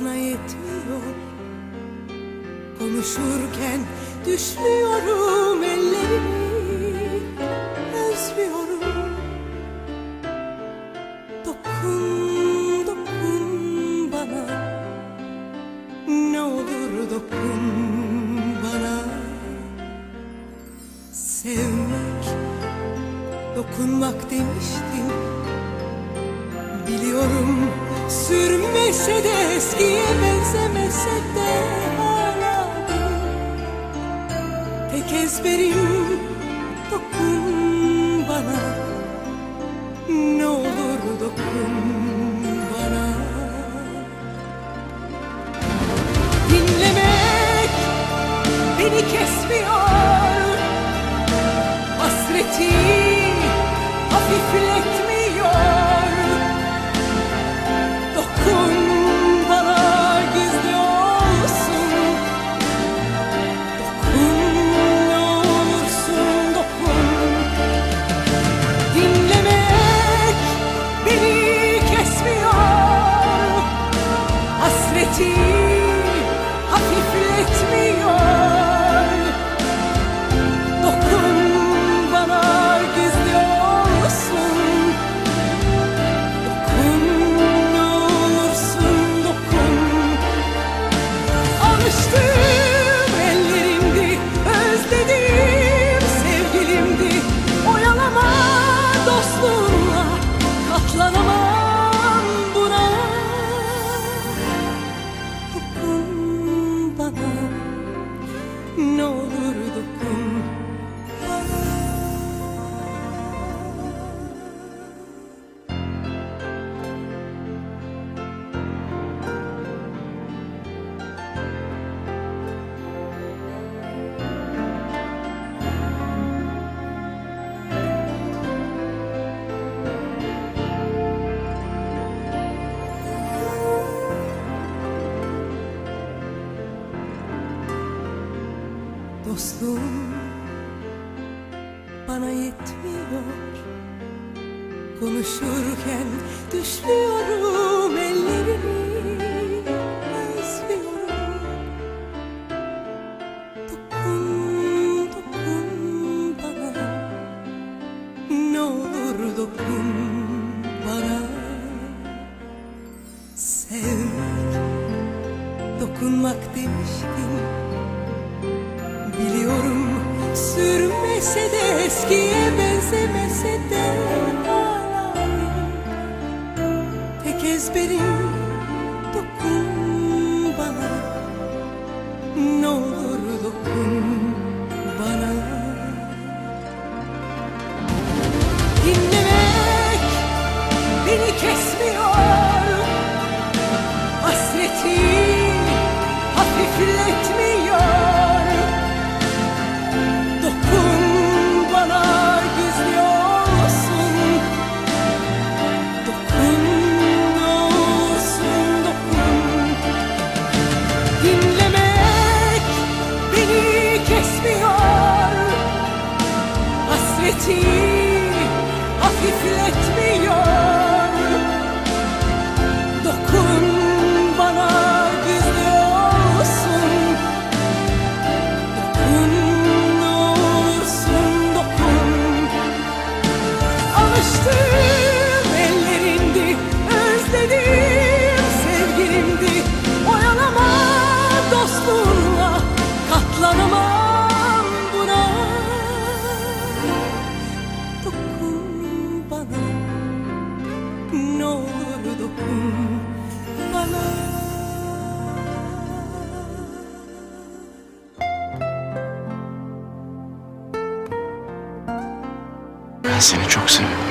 bana yetmiyor Konuşurken düşüyorum ellerimi özlüyorum. Dokun dokun bana. Ne olur dokun bana. Sevmek dokunmak demiştim. Biliyorum sürmese de eskiye benzemese de hala Tek ezberim dokun bana. Ne olur dokun bana. Dinlemek beni kesmiyor. Hasreti hafifletmiyor Dostluğum bana yetmiyor. Konuşurken düşlüyorum ellerimi Özlüyorum Dokun, dokun bana. Ne olur dokun bana. Sevmek, dokunmak demiştin Biliyorum. Sürmese de eskiye benzemese de Tek ezberim dokun bana. Ne olur dokun Dinlemek beni kesmiyor. Hasreti hafifletmiyor. Dokun bana gizli olsun. Dokun ne olursun dokun. Alıştım ellerindi özledim sevgilimdi dostluğuna katlanamam buna Dokun bana ne olur dokun bana Ben seni çok seviyorum.